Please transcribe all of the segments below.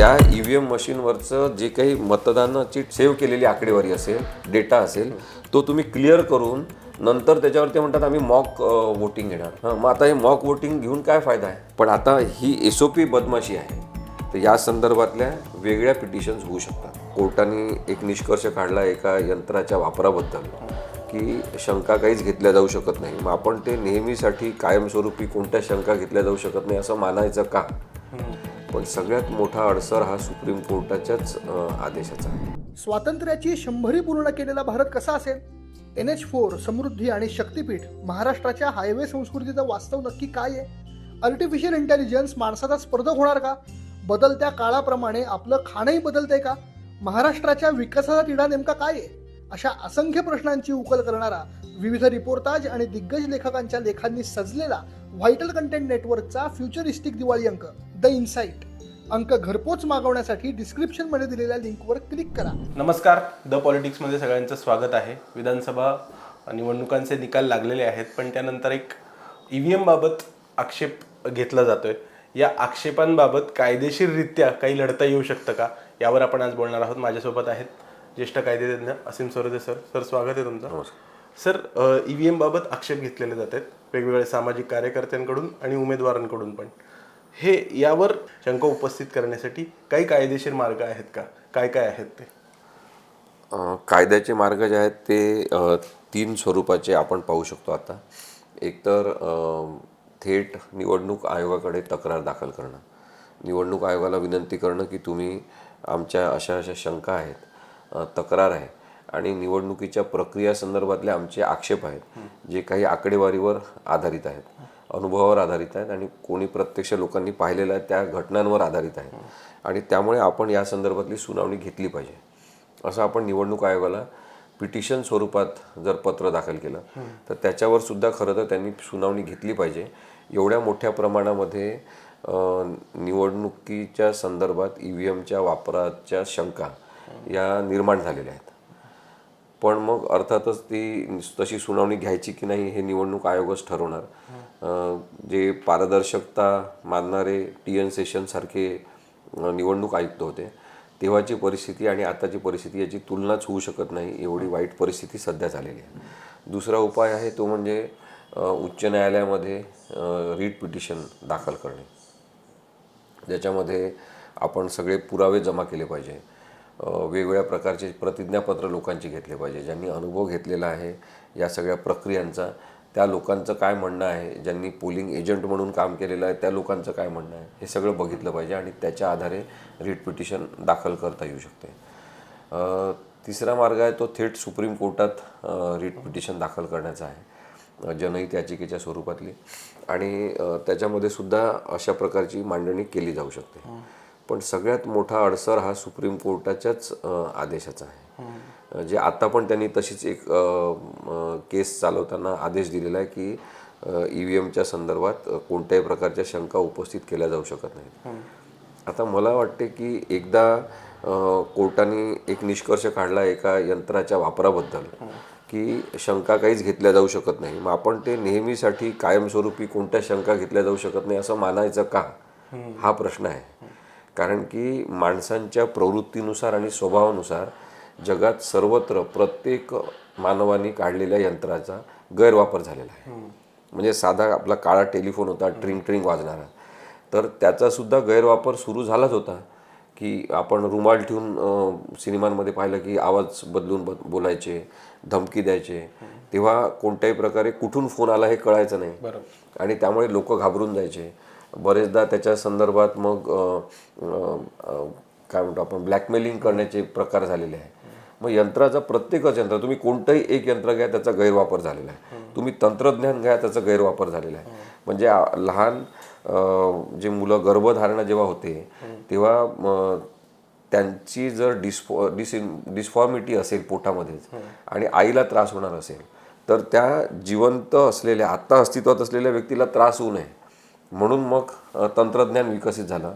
त्या E V M मशीनवरचं जे काही मतदानाची सेव्ह केलेली आकडेवारी असेल डेटा असेल तो तुम्ही क्लिअर करून नंतर त्याच्यावरती म्हणतात आम्ही मॉक वोटिंग घेणार. हां मग आता हे मॉक वोटिंग घेऊन काय फायदा आहे? पण आता ही एस ओ पी बदमाशी आहे. तर या संदर्भातल्या वेगळ्या पिटिशन्स होऊ शकतात. कोर्टाने एक निष्कर्ष काढला एका यंत्राच्या वापराबद्दल की शंका काहीच घेतल्या जाऊ शकत नाही. मग आपण ते नेहमीसाठी कायमस्वरूपी कोणत्या शंका घेतल्या जाऊ शकत नाही असं मानायचं का? पण सगळ्यात मोठा अडसर हा सुप्रीम कोर्टाच्याच आदेशाचा आहे. स्वातंत्र्याची शंभरी पूर्ण केलेला भारत कसा असेल? एन एच फोर समृद्धी आणि शक्तीपीठ महाराष्ट्राच्या हायवे संस्कृतीचं वास्तव नक्की काय आहे? आर्टिफिशियल इंटेलिजन्स माणसाचा स्पर्धक होणार का? बदलत्या काळाप्रमाणे आपलं खाणंही बदलतंय का? महाराष्ट्राच्या विकासाचा तिढा नेमका काय आहे? अशा असंख्य प्रश्नांची उकल करणारा विविध रिपोर्टाज आणि दिग्गज लेखकांच्या लेखांनी सजलेला व्हायटल कंटेंट नेटवर्कचा फ्युचरिस्टिक दिवाळी अंक. द इन्साइट अंक घरपोच मागवण्यासाठी डिस्क्रिप्शनमध्ये दिलेल्या लिंकवर क्लिक करा. नमस्कार. द पॉलिटिक्समध्ये सगळ्यांचं स्वागत आहे. विधानसभा निवडणुकांचे निकाल लागलेले आहेत पण त्यानंतर एक ई व्ही एमबाबत आक्षेप घेतला जातोय. या आक्षेपांबाबत कायदेशीररित्या काही लढता येऊ शकतं का? यावर आपण आज बोलणार आहोत. माझ्यासोबत आहेत ज्येष्ठ कायदेतज्ञ असीम सरोदे सर. सर स्वागत आहे तुमचं. सर ई व्ही एमबाबत आक्षेप घेतलेले जात आहेत. वेगवेगळ्या सामाजिक कार्यकर्त्यांकडून आणि उमेदवारांकडून पण. हे यावर शंका उपस्थित करण्यासाठी काही कायदेशीर मार्ग आहेत का? काय काय आहेत ते? कायद्याचे मार्ग जे आहेत ते तीन स्वरूपाचे आपण पाहू शकतो आता. एकतर थेट निवडणूक आयोगाकडे तक्रार दाखल करणं. निवडणूक आयोगाला विनंती करणं की तुम्ही आमच्या अशा अशा शंका आहेत तक्रार आहे आणि निवडणुकीच्या प्रक्रिया संदर्भातले आमचे आक्षेप आहेत जे काही आकडेवारीवर आधारित आहेत. अनुभवावर आधारित आहेत आणि कोणी प्रत्यक्ष लोकांनी पाहिलेल्या त्या घटनांवर आधारित आहे. आणि त्यामुळे आपण या संदर्भातली सुनावणी घेतली पाहिजे. असं आपण निवडणूक आयोगाला पिटिशन स्वरूपात जर पत्र दाखल केलं तर त्याच्यावर सुद्धा खरं तर त्यांनी सुनावणी घेतली पाहिजे. एवढ्या मोठ्या प्रमाणामध्ये निवडणुकीच्या संदर्भात ई व्ही एमच्या वापराच्या शंका या निर्माण झालेल्या आहेत. पण मग अर्थातच ती तशी सुनावणी घ्यायची की नाही हे निवडणूक आयोगच ठरवणार. जे पारदर्शकता मानणारे टी एन सेशन सारखे निवडणूक आयुक्त होते तेव्हाची परिस्थिती आणि आताची परिस्थिती याची तुलनाच होऊ शकत नाही एवढी वाईट परिस्थिती सध्या झालेली आहे. दुसरा उपाय आहे तो म्हणजे उच्च न्यायालयामध्ये रीट पिटिशन दाखल करणे. ज्याच्यामध्ये आपण सगळे पुरावे जमा केले पाहिजे. वेगवेगळ्या प्रकारचे प्रतिज्ञापत्र लोकांचे घेतले पाहिजे. ज्यांनी अनुभव घेतलेला आहे या सगळ्या प्रक्रियांचा त्या लोकांचं काय म्हणणं आहे? ज्यांनी पोलिंग एजंट म्हणून काम केलेलं आहे त्या लोकांचं काय म्हणणं आहे? हे सगळं बघितलं पाहिजे आणि त्याच्या आधारे रीट पिटिशन दाखल करता येऊ शकते. तिसरा मार्ग आहे तो थेट सुप्रीम कोर्टात रीट पिटिशन दाखल करण्याचा आहे. जनहित याचिकेच्या स्वरूपातली. आणि त्याच्यामध्ये सुद्धा अशा प्रकारची मांडणी केली जाऊ शकते. पण सगळ्यात मोठा अडसर हा सुप्रीम कोर्टाच्याच आदेशाचा आहे. जे आता पण त्यांनी तशीच एक केस चालवताना आदेश दिलेला आहे की ई व्ही एमच्या संदर्भात कोणत्याही प्रकारच्या शंका उपस्थित केल्या जाऊ शकत नाहीत. आता मला वाटते की एकदा कोर्टाने एक निष्कर्ष काढला एका यंत्राच्या वापराबद्दल की शंका काहीच घेतल्या जाऊ शकत नाही. मग आपण ते नेहमीसाठी कायमस्वरूपी कोणत्या शंका घेतल्या जाऊ शकत नाही असं मानायचं का? हा प्रश्न आहे. कारण की माणसांच्या प्रवृत्तीनुसार आणि स्वभावानुसार जगात सर्वत्र प्रत्येक मानवाने काढलेल्या यंत्राचा गैरवापर झालेला आहे. म्हणजे साधा आपला काळा टेलिफोन होता ट्रिंग ट्रिंग वाजणारा. तर त्याचा सुद्धा गैरवापर सुरू झालाच होता की आपण रुमाल ठेवून सिनेमांमध्ये पाहिलं की आवाज बदलून बद बोलायचे धमकी द्यायचे. तेव्हा कोणत्याही प्रकारे कुठून फोन आला हे कळायचं नाही. आणि त्यामुळे लोक घाबरून जायचे. बरेचदा त्याच्या संदर्भात मग काय म्हणतो आपण ब्लॅकमेलिंग करण्याचे प्रकार झालेले आहे मग यंत्राचा प्रत्येकच यंत्र तुम्ही कोणतंही एक यंत्र घ्या त्याचा गैरवापर झालेला आहे. तुम्ही तंत्रज्ञान घ्या त्याचा गैरवापर झालेला आहे. म्हणजे लहान जे मुलं गर्भधारणा जेव्हा होते तेव्हा त्यांची जर डिस्फॉ डिस डिस्फॉर्मिटी असेल पोटामध्येच आणि आईला त्रास होणार असेल तर त्या जिवंत असलेल्या आत्ता अस्तित्वात असलेल्या व्यक्तीला त्रास होऊ नये. म्हणून मग तंत्रज्ञान विकसित झालं.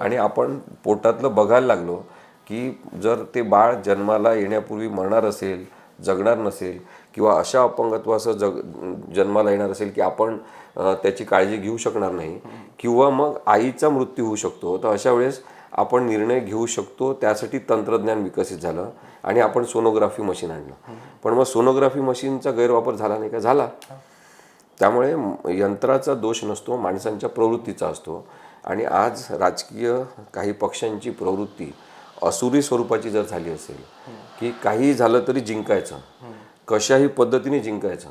आणि आपण पोटातलं बघायला लागलो की जर ते बाळ जन्माला येण्यापूर्वी मरणार असेल जगणार नसेल किंवा अशा अपंगत्वासह जग जन्माला येणार असेल की आपण त्याची काळजी घेऊ शकणार नाही किंवा मग आईचा मृत्यू होऊ शकतो तर अशा वेळेस आपण निर्णय घेऊ शकतो त्यासाठी तंत्रज्ञान विकसित झालं आणि आपण सोनोग्राफी मशीन आणलं. पण मग सोनोग्राफी मशीनचा गैरवापर झाला नाही का? झाला. त्यामुळे यंत्राचा दोष नसतो माणसांच्या प्रवृत्तीचा असतो. आणि आज राजकीय काही पक्षांची प्रवृत्ती असुरी स्वरूपाची जर झाली असेल की काही झालं तरी जिंकायचं. कशाही पद्धतीने जिंकायचं.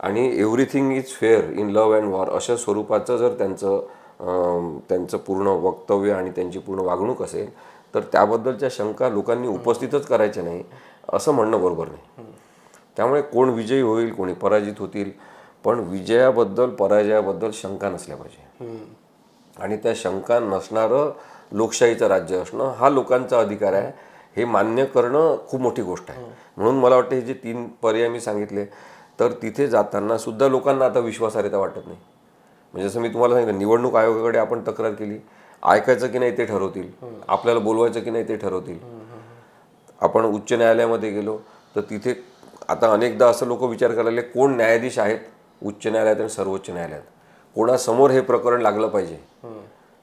आणि everything is fair in love and war अशा स्वरूपाचं जर त्यांचं त्यांचं पूर्ण वक्तव्य आणि त्यांची पूर्ण वागणूक असेल तर त्याबद्दलच्या शंका लोकांनी उपस्थितच करायच्या नाही असं म्हणणं बरोबर नाही. त्यामुळे कोण विजयी होईल कोणी पराजित होतील पण विजयाबद्दल पराजयाबद्दल शंका नसल्या पाहिजे. आणि त्या शंका नसणारं लोकशाहीचं राज्य असणं हा लोकांचा अधिकार आहे. हे मान्य करणं खूप मोठी गोष्ट आहे. म्हणून मला वाटतं हे जे तीन पर्याय मी सांगितले तर तिथे जाताना सुद्धा लोकांना आता विश्वासार्हता वाटत नाही. म्हणजे जसं मी तुम्हाला सांगितलं निवडणूक आयोगाकडे आपण तक्रार केली. ऐकायचं की नाही ते ठरवतील. आपल्याला बोलवायचं की नाही ते ठरवतील. आपण उच्च न्यायालयामध्ये गेलो तर तिथे आता अनेकदा असं लोक विचार करायला कोण न्यायाधीश आहेत? उच्च न्यायालयात आणि सर्वोच्च न्यायालयात. कोणासमोर हे प्रकरण लागलं पाहिजे?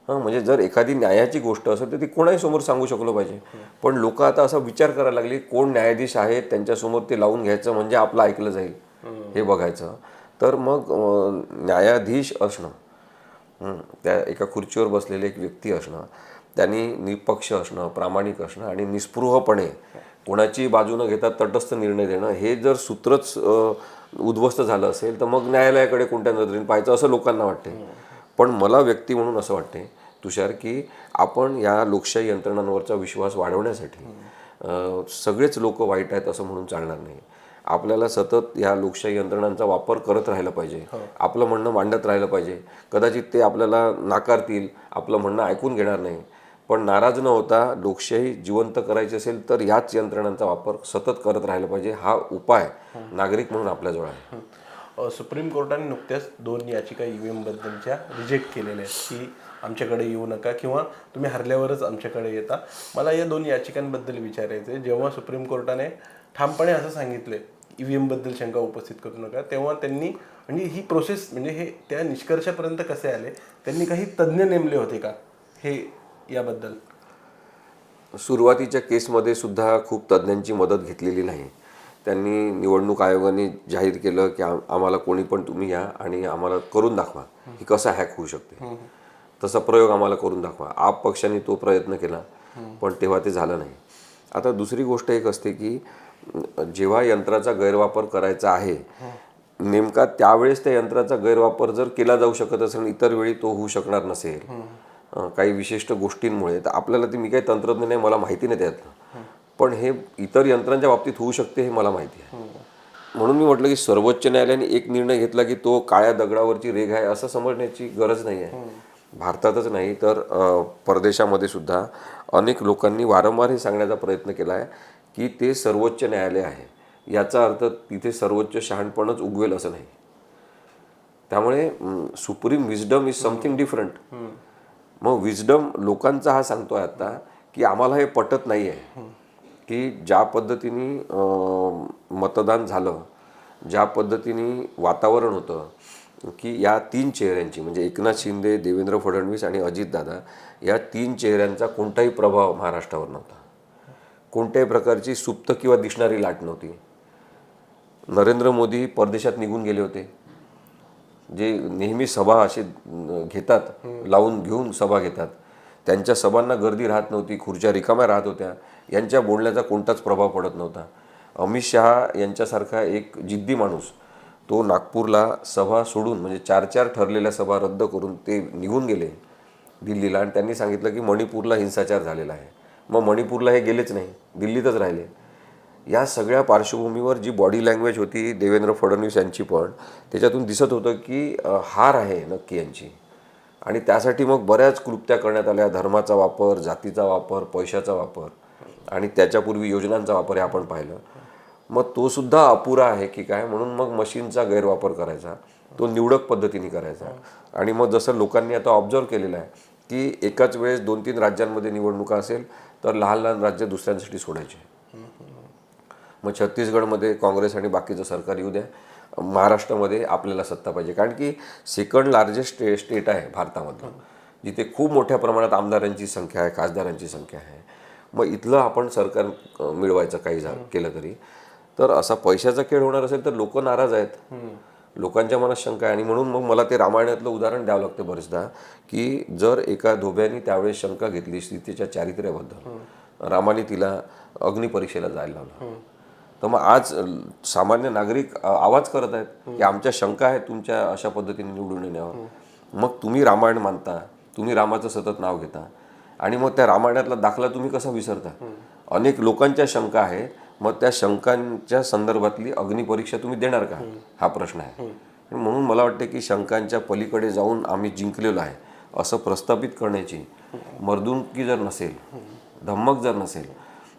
हां म्हणजे जर एखादी न्यायाची गोष्ट असेल तर ती कोणाही समोर सांगू शकलो पाहिजे. पण लोक आता असा विचार करायला लागली कोण न्यायाधीश आहेत त्यांच्यासमोर ते लावून घ्यायचं म्हणजे आपलं ऐकलं जाईल. हे बघायचं. तर मग न्यायाधीश असणं त्या एका खुर्चीवर बसलेले एक व्यक्ती असणं त्यांनी निपक्ष असणं प्रामाणिक असणं आणि निस्पृहपणे कोणाची बाजू न घेता तटस्थ निर्णय देणं हे जर सूत्रच उद्ध्वस्त झालं असेल तर मग न्यायालयाकडे कोणत्या नजरेने पाहायचं असं लोकांना वाटते. पण मला व्यक्ती म्हणून असं वाटते तुषार की आपण या लोकशाही यंत्रणांवरचा विश्वास वाढवण्यासाठी सगळेच लोक वाईट आहेत असं म्हणून चालणार नाही. आपल्याला सतत या लोकशाही यंत्रणांचा वापर करत राहिला पाहिजे. आपलं म्हणणं मांडत राहिलं पाहिजे. कदाचित ते आपल्याला नाकारतील आपलं म्हणणं ऐकून घेणार नाही. पण नाराज न होता लोकशाही जिवंत करायची असेल तर याच यंत्रणांचा वापर सतत करत राहिला पाहिजे. हा उपाय नागरिक म्हणून आपल्याजवळ आहे. सुप्रीम कोर्टाने नुकत्याच दोन याचिका ई व्ही एमबद्दलच्या रिजेक्ट केलेल्या आहेत की आमच्याकडे येऊ नका किंवा तुम्ही हरल्यावरच आमच्याकडे येता. मला या दोन याचिकांबद्दल विचारायचं आहे जेव्हा सुप्रीम कोर्टाने ठामपणे असं सांगितले ई व्ही एमबद्दल शंका उपस्थित करू नका तेव्हा त्यांनी म्हणजे ही प्रोसेस म्हणजे हे त्या निष्कर्षापर्यंत कसे आले? त्यांनी काही तज्ज्ञ नेमले होते का? हे याबद्दल? सुरुवातीच्या केसमध्ये सुद्धा खूप तज्ज्ञांची मदत घेतलेली नाही. त्यांनी निवडणूक आयोगाने जाहीर केलं की आम- आम्हाला कोणी पण तुम्ही या आणि आम्हाला करून दाखवा. की कसं हॅक होऊ शकते? तसा प्रयोग आम्हाला करून दाखवा. आप पक्षाने तो प्रयत्न केला पण तेव्हा ते झालं नाही. आता दुसरी गोष्ट एक असते की जेव्हा यंत्राचा गैरवापर करायचा आहे नेमका त्यावेळेस त्या यंत्राचा गैरवापर जर केला जाऊ शकत असेल इतर वेळी तो होऊ शकणार नसेल काही विशिष्ट गोष्टींमुळे. तर आपल्याला ते मी काही तंत्रज्ञ नाही मला माहिती नाही त्यातलं. पण हे इतर यंत्रांच्या बाबतीत होऊ शकते हे मला माहिती आहे. म्हणून मी म्हटलं की सर्वोच्च न्यायालयाने एक निर्णय घेतला की तो काळ्या दगडावरची रेघ आहे असं समजण्याची गरज नाही आहे. भारतातच नाही तर परदेशामध्ये सुद्धा अनेक लोकांनी वारंवार हे सांगण्याचा प्रयत्न केला आहे की ते सर्वोच्च न्यायालय आहे. याचा अर्थ तिथे सर्वोच्च शहाणपणच उगवेल असं नाही. त्यामुळे supreme wisdom is something different. मग विजडम लोकांचा हा सांगतोय आता की आम्हाला हे पटत नाही आहे की ज्या पद्धतीने मतदान झालं ज्या पद्धतीने वातावरण होतं की या तीन चेहऱ्यांची म्हणजे एकनाथ शिंदे देवेंद्र फडणवीस आणि अजितदादा या तीन चेहऱ्यांचा कोणताही प्रभाव महाराष्ट्रावर नव्हता. कोणत्याही प्रकारची सुप्त किंवा दिसणारी लाट नव्हती. नरेंद्र मोदी परदेशात निघून गेले होते. जे नेहमी सभा असे घेतात लावून घेऊन सभा घेतात. त्यांच्या सभांना गर्दी राहत नव्हती खुर्च्या रिकाम्या राहत होत्या. यांच्या बोलण्याचा कोणताच प्रभाव पडत नव्हता. अमित शहा यांच्यासारखा एक जिद्दी माणूस तो नागपूरला सभा सोडून म्हणजे चार चार ठरलेल्या सभा रद्द करून ते निघून गेले दिल्लीला आणि त्यांनी सांगितलं की मणिपूरला हिंसाचार झालेला आहे. मग मणिपूरला हे गेलेच नाही दिल्लीतच राहिले. या सगळ्या पार्श्वभूमीवर जी बॉडी लँग्वेज होती देवेंद्र फडणवीस यांची पण त्याच्यातून दिसत होतं की हार आहे नक्की यांची. आणि त्यासाठी मग बऱ्याच कृत्या करण्यात आल्या धर्माचा वापर जातीचा वापर पैशाचा वापर आणि त्याच्यापूर्वी योजनांचा वापर हे आपण पाहिलं. मग तो सुद्धा अपुरा आहे की काय म्हणून मग मशीनचा गैरवापर करायचा तो निवडक पद्धतीने करायचा. आणि मग जसं लोकांनी आता ऑब्झर्व केलेलं आहे की एकाच वेळेस दोन तीन राज्यांमध्ये निवडणुका असेल तर लहान लहान राज्य दुसऱ्यांसाठी सोडायचे. मग छत्तीसगडमध्ये काँग्रेस आणि बाकीचं सरकार येऊ द्या. महाराष्ट्रामध्ये आपल्याला सत्ता पाहिजे. कारण की सेकंड लार्जेस्ट स्टे स्टेट आहे भारतामधलं. जिथे खूप मोठ्या प्रमाणात आमदारांची संख्या आहे खासदारांची संख्या आहे. मग इथलं आपण सरकार मिळवायचं काही झालं केलं तरी. तर असा पैशाचा खेळ होणार असेल तर लोक नाराज आहेत. लोकांच्या मनात शंका आहे. आणि म्हणून मग मला ते रामायणातलं उदाहरण द्यावं लागतं बरेचदा की जर एका धोब्याने त्यावेळेस शंका घेतली सीतेच्या चारित्र्याबद्दल रामाने तिला अग्निपरीक्षेला जायला लावलं. तर मग आज सामान्य नागरिक आवाज करत आहेत की आमच्या शंका आहेत तुमच्या अशा पद्धतीने निवडून येण्यावर. मग तुम्ही रामायण मानता तुम्ही रामाचं सतत नाव घेता आणि मग त्या रामायणातला दाखला तुम्ही कसा विसरता? अनेक लोकांच्या शंका आहे मग त्या शंकांच्या संदर्भातली अग्निपरीक्षा तुम्ही देणार का? हा प्रश्न आहे. म्हणून मला वाटतं की शंकांच्या पलीकडे जाऊन आम्ही जिंकलेलो आहे असं प्रस्थापित करण्याची मर्दुंकी जर नसेल धम्मक जर नसेल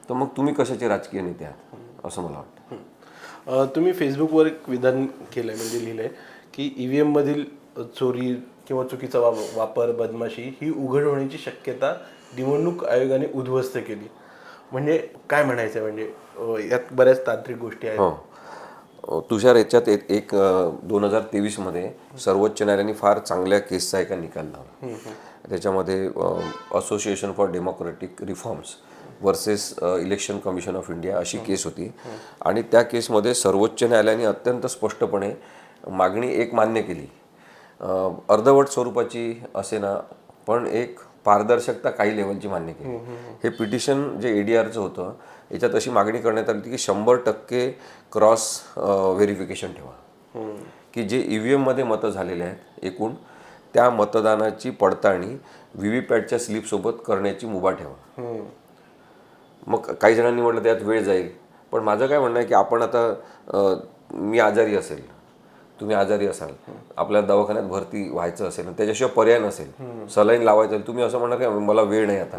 तर मग तुम्ही कशाचे राजकीय नेते आहात? असं मला वाटतं. तुम्ही फेसबुकवर एक विधान केलंय म्हणजे लिहिलंय की ईव्हीएम मधील चोरी किंवा चुकीचा वा- वापर बदमाशी ही उघड होण्याची शक्यता निवडणूक आयोगाने उद्ध्वस्त केली. म्हणजे काय म्हणायचं म्हणजे यात बऱ्याच तांत्रिक गोष्टी आहेत. हो. तुषार याच्यात एक एक दोन हजार तेवीसमध्ये सर्वोच्च न्यायालयाने फार चांगल्या केसचा एका निकाल लावला. त्याच्यामध्ये association for democratic reforms versus election commission of India अशी केस होती. आणि त्या केसमध्ये सर्वोच्च न्यायालयाने अत्यंत स्पष्टपणे मागणी एक मान्य केली. अर्धवट स्वरूपाची असे ना पण एक पारदर्शकता काही लेवलची मान्य केली. हे पिटिशन जे ए डी आरचं होतं याच्यात अशी मागणी करण्यात आली होती की शंभर टक्के क्रॉस व्हेरिफिकेशन ठेवा. की जे ई व्ही एममध्ये मतं झालेले आहेत एकूण त्या मतदानाची पडताळणी व्ही व्ही पॅटच्या स्लिपसोबत करण्याची मुभा ठेवा. मग काही जणांनी म्हटलं त्यात वेळ जाईल. पण माझं काय म्हणणं आहे की आपण आता मी आजारी असेल तुम्ही आजारी असाल आपल्या दवाखान्यात भरती व्हायचं असेल आणि त्याच्याशिवाय पर्याय नसेल सलाईन लावायचं असेल, तुम्ही असं म्हणणार की मला वेळ नाही आता.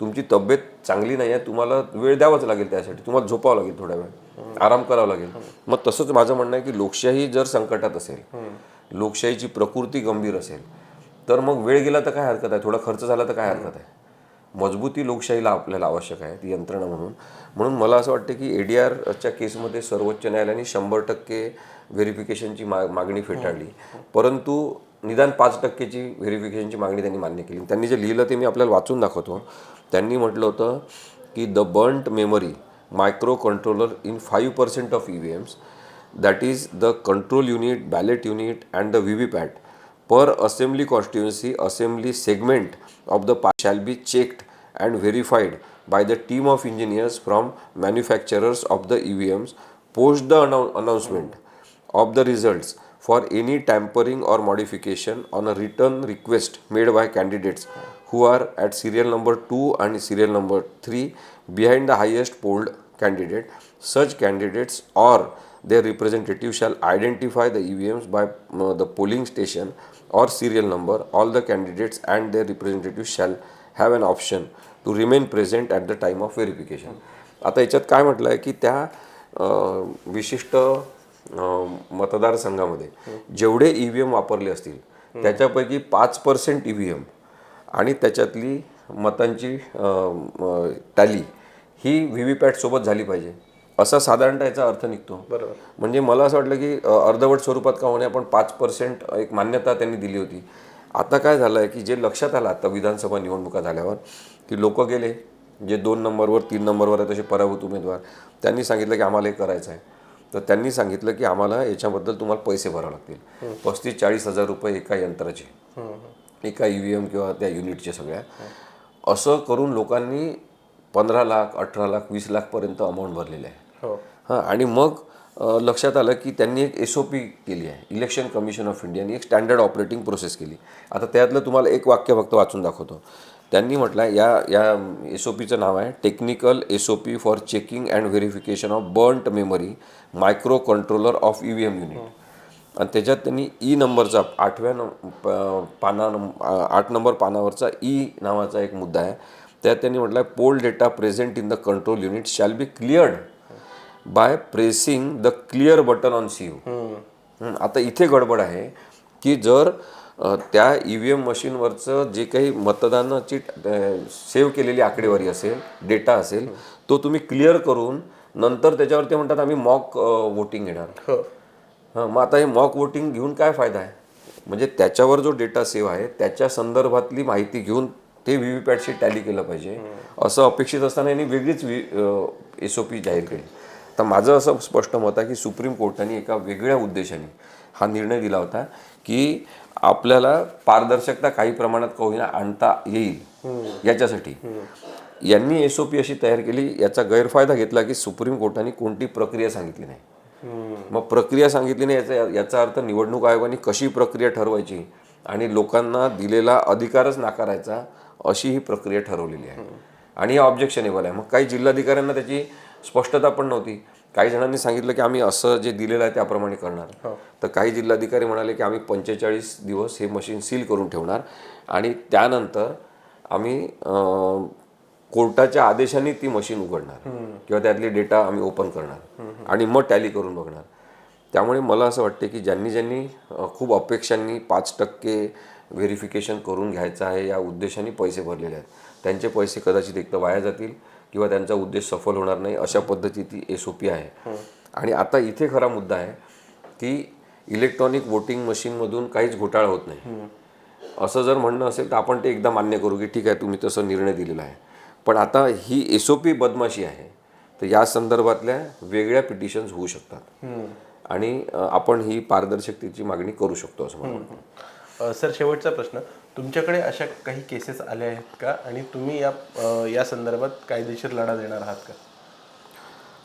तुमची तब्येत चांगली नाही आहे तुम्हाला वेळ द्यावाच लागेल त्यासाठी तुम्हाला झोपावं लागेल थोड्या वेळ आराम करावा लागेल. मग तसंच माझं म्हणणं आहे की लोकशाही जर संकटात असेल लोकशाहीची प्रकृती गंभीर असेल तर मग वेळ गेला तर काय हरकत आहे? थोडा खर्च झाला तर काय हरकत आहे? मजबूती लोकशाहीला आपल्याला आवश्यक आहे ती यंत्रणा म्हणून. म्हणून मला असं वाटतं की ए डी आरच्या केसमध्ये सर्वोच्च न्यायालयाने शंभर टक्के व्हेरिफिकेशनची मा मागणी फेटाळली. परंतु निदान पाच टक्केची व्हेरिफिकेशनची मागणी त्यांनी मान्य केली. त्यांनी जे लिहिलं ते मी आपल्याला वाचून दाखवतो. त्यांनी म्हटलं होतं की the burnt memory micro controller in five percent of E V Ms that is the control unit ballot unit and the V V PAT per assembly constituency assembly segment of the part shall be checked and verified by the team of engineers from manufacturers of the EVMs post the annou- announcement. Of the results for any tampering or modification on a written request made by candidates who are at serial number 2 and serial number 3 behind the highest polled candidate such candidates or their representative shall identify the EVMs by uh, the polling station or serial number all the candidates and their representatives shall have an option to remain present at the time of verification आता याच्यात काय म्हटलं आहे की त्या विशिष्ट मतदारसंघामध्ये जेवढे ई व्ही एम वापरले असतील त्याच्यापैकी पाच पर्सेंट ई व्ही एम आणि त्याच्यातली मतांची टॅली ही व्ही व्ही पॅटसोबत झाली पाहिजे असा साधारणतः याचा अर्थ निघतो. बरोबर. म्हणजे मला असं वाटलं की अर्धवट स्वरूपात का होणे आपण पाच पर्सेंट एक मान्यता त्यांनी दिली होती. आता काय झालं आहे की जे लक्षात आलं आता विधानसभा निवडणुका झाल्यावर की लोक गेले जे दोन नंबरवर तीन नंबरवर आहेत असे पराभूत उमेदवार त्यांनी सांगितलं की आम्हाला हे करायचं आहे. तर त्यांनी सांगितलं की आम्हाला याच्याबद्दल तुम्हाला पैसे भरावे लागतील. पस्तीस चाळीस हजार रुपये एका यंत्राचे. एका ई व्ही एम किंवा त्या युनिटचे सगळ्या. असं करून लोकांनी पंधरा लाख अठरा लाख वीस लाखपर्यंत अमाऊंट भरलेले आहे. हो. हां आणि मग लक्षात आलं की त्यांनी एक एस ओ पी केली आहे. इलेक्शन कमिशन ऑफ इंडियाने एक स्टँडर्ड ऑपरेटिंग प्रोसेस केली. आता त्यातलं तुम्हाला एक वाक्य फक्त वाचून दाखवतो. त्यांनी म्हटलं आहे या या एस ओ पीचं नाव आहे technical S O P for checking and verification of burnt memory micro controller of E V M unit आणि त्याच्यात त्यांनी ई नंबरचा आठव्या नं प- पाना आठ नंबर पानावरचा ई नावाचा एक मुद्दा आहे. त्यात त्यांनी म्हटलं आहे poll data present in the control unit shall be cleared by pressing the clear button on C U आता इथे गडबड आहे की जर त्या ई व्ही एम मशीनवरचं जे काही मतदानाची सेव्ह केलेली आकडेवारी असेल डेटा असेल तो तुम्ही क्लिअर करून नंतर त्याच्यावर ते म्हणतात आम्ही मॉक वोटिंग घेणार. हो. हां मग आता हे मॉक वोटिंग घेऊन काय फायदा आहे? म्हणजे त्याच्यावर जो डेटा सेव्ह आहे त्याच्या संदर्भातली माहिती घेऊन ते व्ही व्ही पॅटशी टॅली केलं पाहिजे. असं अपेक्षित असताना यांनी वेगळीच एस ओ पी जाहीर केली. तर माझं असं स्पष्ट मत आहे की सुप्रीम कोर्टाने एका वेगळ्या उद्देशाने हा निर्णय दिला होता की आपल्याला पारदर्शकता काही प्रमाणात का होईना आणता येईल याच्यासाठी. यांनी एस ओ पी अशी तयार केली याचा गैरफायदा घेतला की सुप्रीम कोर्टाने कोणती प्रक्रिया सांगितली नाही. मग प्रक्रिया सांगितली नाही याचा याचा अर्थ निवडणूक आयोगाने कशी प्रक्रिया ठरवायची आणि लोकांना दिलेला अधिकारच नाकारायचा अशी ही प्रक्रिया ठरवलेली आहे. आणि हे ऑब्जेक्शनेबल आहे. मग काही जिल्हाधिकाऱ्यांना त्याची स्पष्टता पण नव्हती. काही जणांनी सांगितलं की आम्ही असं जे दिलेलं आहे त्याप्रमाणे करणार. तर काही जिल्हाधिकारी म्हणाले की आम्ही पंचेचाळीस दिवस हे मशीन सील करून ठेवणार आणि त्यानंतर आम्ही कोर्टाच्या आदेशाने ती मशीन उघडणार. किंवा त्यातली डेटा आम्ही ओपन करणार. आणि मग टॅली करून बघणार. त्यामुळे मला असं वाटते की ज्यांनी ज्यांनी खूप अपेक्षांनी पाच टक्के व्हेरिफिकेशन करून घ्यायचं आहे या उद्देशाने पैसे भरलेले आहेत. त्यांचे पैसे कदाचित एक तर वाया जातील किंवा त्यांचा उद्देश सफल होणार नाही अशा पद्धतीची एस ओ पी आहे. आणि आता इथे खरा मुद्दा आहे की इलेक्ट्रॉनिक वोटिंग मशीनमधून काहीच घोटाळा होत नाही. असं जर म्हणणं असेल तर आपण ते एकदा मान्य करू की ठीक आहे तुम्ही तसं निर्णय दिलेला आहे. पण आता ही एस ओ पी बदमाशी आहे तर या संदर्भातल्या वेगळ्या पिटिशन्स होऊ शकतात. आणि आपण ही पारदर्शकतेची मागणी करू शकतो असं म्हणून सर शेवटचा प्रश्न. तुमच्याकडे अशा काही केसेस आल्या आहेत का? आणि तुम्ही या अ, या संदर्भात कायदेशीर लढा देणार आहात का?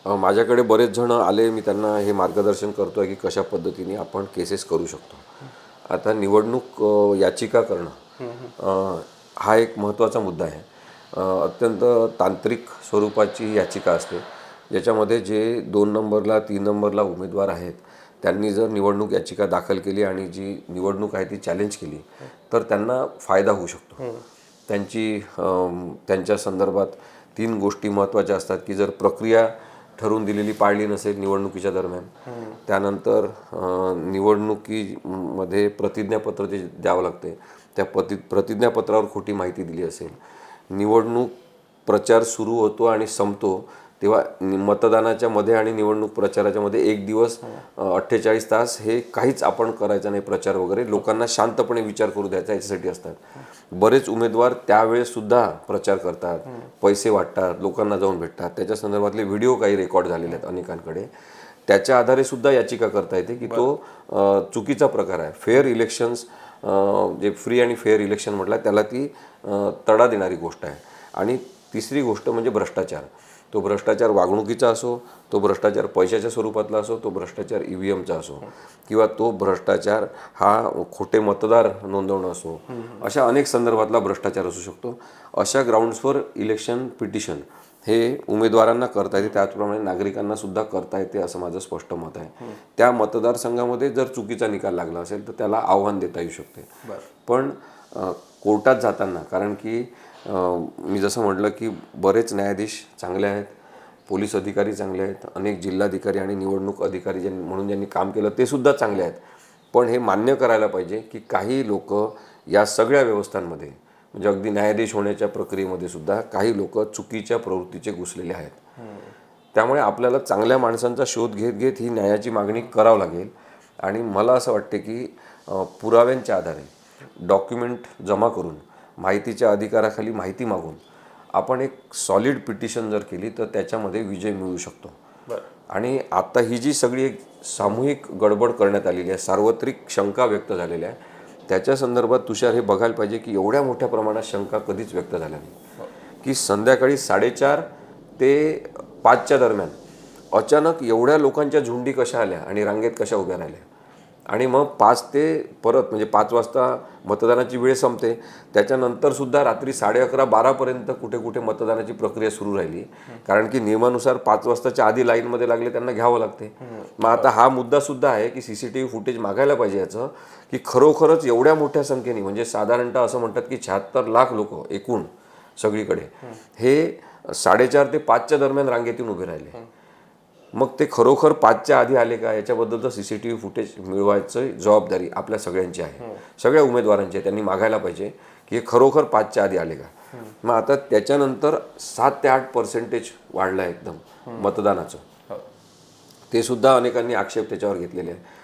अ, माझ्याकडे बरेच जण आले. मी त्यांना हे मार्गदर्शन करतो आहे की कशा पद्धतीने आपण केसेस करू शकतो. आता निवडणूक अ, याचिका करणं अ, हा एक महत्त्वाचा मुद्दा आहे. अ, अत्यंत तांत्रिक स्वरूपाची याचिका असते. ज्याच्यामध्ये जे दोन नंबरला तीन नंबरला उमेदवार आहेत त्यांनी जर निवडणूक याचिका दाखल केली आणि जी निवडणूक आहे ती चॅलेंज केली तर त्यांना फायदा होऊ शकतो. त्यांची त्यांच्या संदर्भात तीन गोष्टी महत्त्वाच्या असतात की जर प्रक्रिया ठरवून दिलेली पाळली नसेल निवडणुकीच्या दरम्यान त्यानंतर निवडणुकीमध्ये प्रतिज्ञापत्र जे द्यावं लागते त्या प्रति प्रतिज्ञापत्रावर खोटी माहिती दिली असेल. निवडणूक प्रचार सुरू होतो आणि संपतो तेव्हा मतदानाच्या मध्ये आणि निवडणूक प्रचाराच्या मध्ये एक दिवस अठ्ठेचाळीस तास हे काहीच आपण करायचं नाही प्रचार वगैरे. लोकांना शांतपणे विचार करू द्यायचा याच्यासाठी असतात. बरेच उमेदवार त्यावेळेस सुद्धा प्रचार करतात पैसे वाटतात लोकांना जाऊन भेटतात. त्याच्या संदर्भातले व्हिडिओ काही रेकॉर्ड झालेले आहेत अनेकांकडे. त्याच्या आधारे सुद्धा याचिका करता येते की तो चुकीचा प्रकार आहे. फेअर इलेक्शन्स जे फ्री आणि फेअर इलेक्शन म्हटलं त्याला ती तडा देणारी गोष्ट आहे. आणि तिसरी गोष्ट म्हणजे भ्रष्टाचार. तो भ्रष्टाचार वागणुकीचा असो तो भ्रष्टाचार पैशाच्या स्वरूपातला असो तो भ्रष्टाचार ई व्ही एमचा असो किंवा तो भ्रष्टाचार हा खोटे मतदार नोंदवणं असो अशा अनेक संदर्भातला भ्रष्टाचार असू शकतो. अशा ग्राउंड्सवर इलेक्शन पिटिशन हे उमेदवारांना करता येते त्याचप्रमाणे नागरिकांना सुद्धा करता येते असं माझं स्पष्ट मत आहे. त्या मतदारसंघामध्ये जर चुकीचा निकाल लागला असेल तर त्याला आव्हान देता येऊ शकते. पण कोर्टात जाताना कारण की मी जसं म्हटलं की बरेच न्यायाधीश चांगले आहेत पोलीस अधिकारी चांगले आहेत अनेक जिल्हाधिकारी आणि निवडणूक अधिकारी ज्यांनी म्हणून ज्यांनी काम केलं ते सुद्धा चांगले आहेत. पण हे मान्य करायला पाहिजे की काही लोक या सगळ्या व्यवस्थांमध्ये म्हणजे अगदी न्यायाधीश होण्याच्या प्रक्रियेमध्ये सुद्धा काही लोक चुकीच्या प्रवृत्तीचे घुसलेले आहेत. त्यामुळे आपल्याला चांगल्या माणसांचा शोध घेत घेत ही न्यायाची मागणी करावं लागेल. आणि मला असं वाटते की पुराव्यांच्या आधारे डॉक्युमेंट जमा करून माहितीच्या अधिकाराखाली माहिती मागून आपण एक सॉलिड पिटिशन जर केली तर त्याच्यामध्ये विजय मिळू शकतो. आणि आता ही जी सगळी एक सामूहिक गडबड करण्यात आलेली आहे सार्वत्रिक शंका व्यक्त झालेल्या आहे त्याच्या संदर्भात तुषार हे बघायला पाहिजे की एवढ्या मोठ्या प्रमाणात शंका कधीच व्यक्त झाल्या नाही की संध्याकाळी साडेचार ते पाचच्या दरम्यान अचानक एवढ्या लोकांच्या झुंडी कशा आल्या आणि रांगेत कशा उभ्या राहिल्या? आणि मग पाच ते परत म्हणजे पाच वाजता मतदानाची वेळ संपते. त्याच्यानंतर सुद्धा रात्री साडे अकरा बारापर्यंत कुठे कुठे मतदानाची प्रक्रिया सुरू राहिली. कारण की नियमानुसार पाच वाजताच्या आधी लाईनमध्ये लागले त्यांना घ्यावं लागते. मग आता हा मुद्दा सुद्धा आहे की C C T V footage मागायला पाहिजे याचं की खरोखरच एवढ्या मोठ्या संख्येने म्हणजे साधारणतः असं म्हणतात की शहात्तर लाख लोक एकूण सगळीकडे हे साडेचार ते पाचच्या दरम्यान रांगेतून उभे राहिले. मग ते खरोखर पाचच्या आधी आले का? याच्याबद्दलचं C C T V footage मिळवायचं जबाबदारी आपल्या सगळ्यांची आहे. सगळ्या उमेदवारांची आहे त्यांनी मागायला पाहिजे की हे खरोखर पाचच्या आधी आले का? मग आता त्याच्यानंतर सात ते आठ पर्सेंटेज वाढलं आहे एकदम मतदानाचं. ते सुद्धा अनेकांनी आक्षेप त्याच्यावर घेतलेले आहे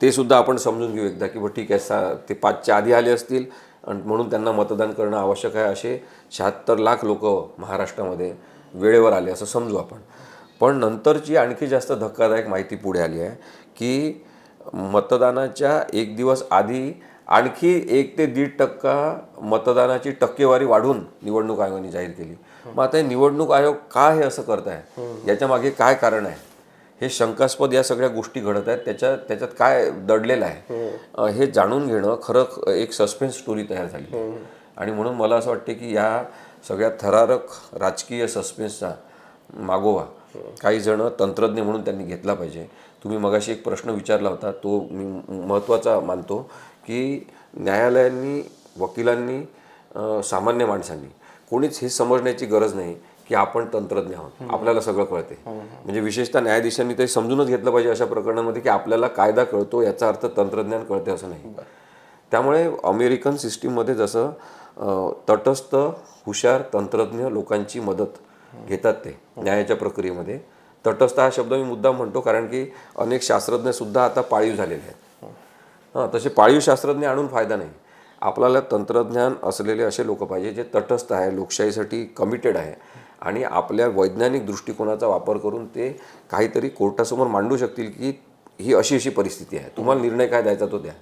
ते सुद्धा आपण समजून घेऊ एकदा की बा ठीक आहे सा ते पाचच्या आधी आले असतील आणि म्हणून त्यांना मतदान करणं आवश्यक आहे असे शहात्तर लाख लोक महाराष्ट्रामध्ये वेळेवर आले असं समजू आपण. पण नंतरची आणखी जास्त धक्कादायक माहिती पुढे आली आहे की मतदानाच्या एक दिवस आधी आणखी एक ते दीड टक्का मतदानाची टक्केवारी वाढून निवडणूक आयोगाने जाहीर केली. मग आता हे निवडणूक आयोग का हे असं करत आहे याच्या मागे काय कारण आहे? हे शंकास्पद या सगळ्या गोष्टी घडत आहेत. त्याच्या त्याच्यात काय दडलेलं आहे? हे जाणून घेणं खरं एक सस्पेन्स स्टोरी तयार झाली. आणि म्हणून मला असं वाटते की या सगळ्या थरारक राजकीय सस्पेन्सचा मागोवा काही जण तंत्रज्ञ म्हणून त्यांनी घेतला पाहिजे. तुम्ही मगाशी एक प्रश्न विचारला होता तो मी महत्त्वाचा मानतो की न्यायालयांनी वकिलांनी सामान्य माणसांनी कोणीच हे समजण्याची गरज नाही की आपण तंत्रज्ञ आहोत. आपल्याला सगळं कळते. म्हणजे विशेषतः न्यायाधीशांनी ते समजूनच घेतलं पाहिजे अशा प्रकरणामध्ये की आपल्याला कायदा कळतो याचा अर्थ तंत्रज्ञान कळते असं नाही. त्यामुळे अमेरिकन सिस्टीममध्ये जसं तटस्थ हुशार तंत्रज्ञ लोकांची मदत घेतात ते न्यायाच्या प्रक्रियेमध्ये. तटस्थ हा शब्द मी मुद्दाम म्हणतो कारण की अनेक शास्त्रज्ञ सुद्धा आता पाळीव झालेले आहेत. हां तसे पाळीव शास्त्रज्ञ आणून फायदा नाही. आपल्याला तंत्रज्ञान असलेले असे लोक पाहिजे जे तटस्थ आहे लोकशाहीसाठी कमिटेड आहे आणि आपल्या वैज्ञानिक दृष्टिकोनाचा वापर करून ते काहीतरी कोर्टासमोर मांडू शकतील की ही अशी अशी परिस्थिती आहे. तुम्हाला निर्णय काय द्यायचा तो द्या.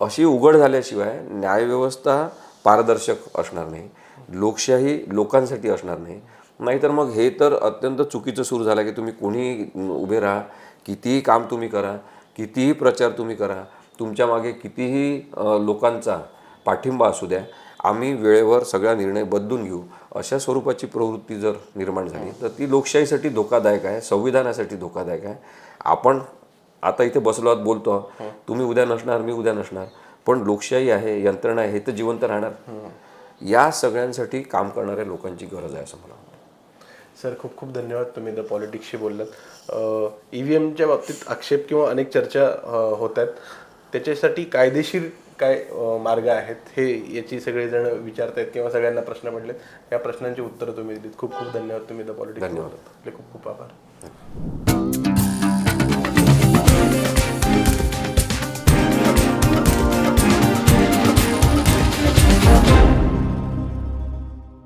अशी उघड झाल्याशिवाय न्यायव्यवस्था पारदर्शक असणार नाही. लोकशाही लोकांसाठी असणार नाही. नाहीतर मग हे तर अत्यंत चुकीचं सुरू झालं की तुम्ही कोणी उभे राहा कितीही काम तुम्ही करा कितीही प्रचार तुम्ही करा तुमच्या मागे कितीही लोकांचा पाठिंबा असू द्या आम्ही वेळेवर सगळा निर्णय बदलून घेऊ अशा स्वरूपाची प्रवृत्ती जर निर्माण झाली तर ती लोकशाहीसाठी धोकादायक आहे संविधानासाठी धोकादायक आहे. आपण आता इथे बसलो आहोत बोलतो आहोत. तुम्ही उद्या नसणार मी उद्या नसणार पण लोकशाही आहे यंत्रणा आहे हे तर जिवंत राहणार. या सगळ्यांसाठी काम करणाऱ्या लोकांची गरज आहे असं मला वाटतं. सर खूप खूप धन्यवाद तुम्ही द पॉलिटिक्सशी बोललात. ई व्ही एमच्या बाबतीत आक्षेप किंवा अनेक चर्चा होत आहेत. त्याच्यासाठी कायदेशीर काय मार्ग आहेत हे याची सगळेजण विचारतायत किंवा सगळ्यांना प्रश्न पडलेत. या प्रश्नांची उत्तरं तुम्ही दिलीत. खूप खूप धन्यवाद तुम्ही द पॉलिटिक्स धन्यवाद. आपले खूप खूप आभार.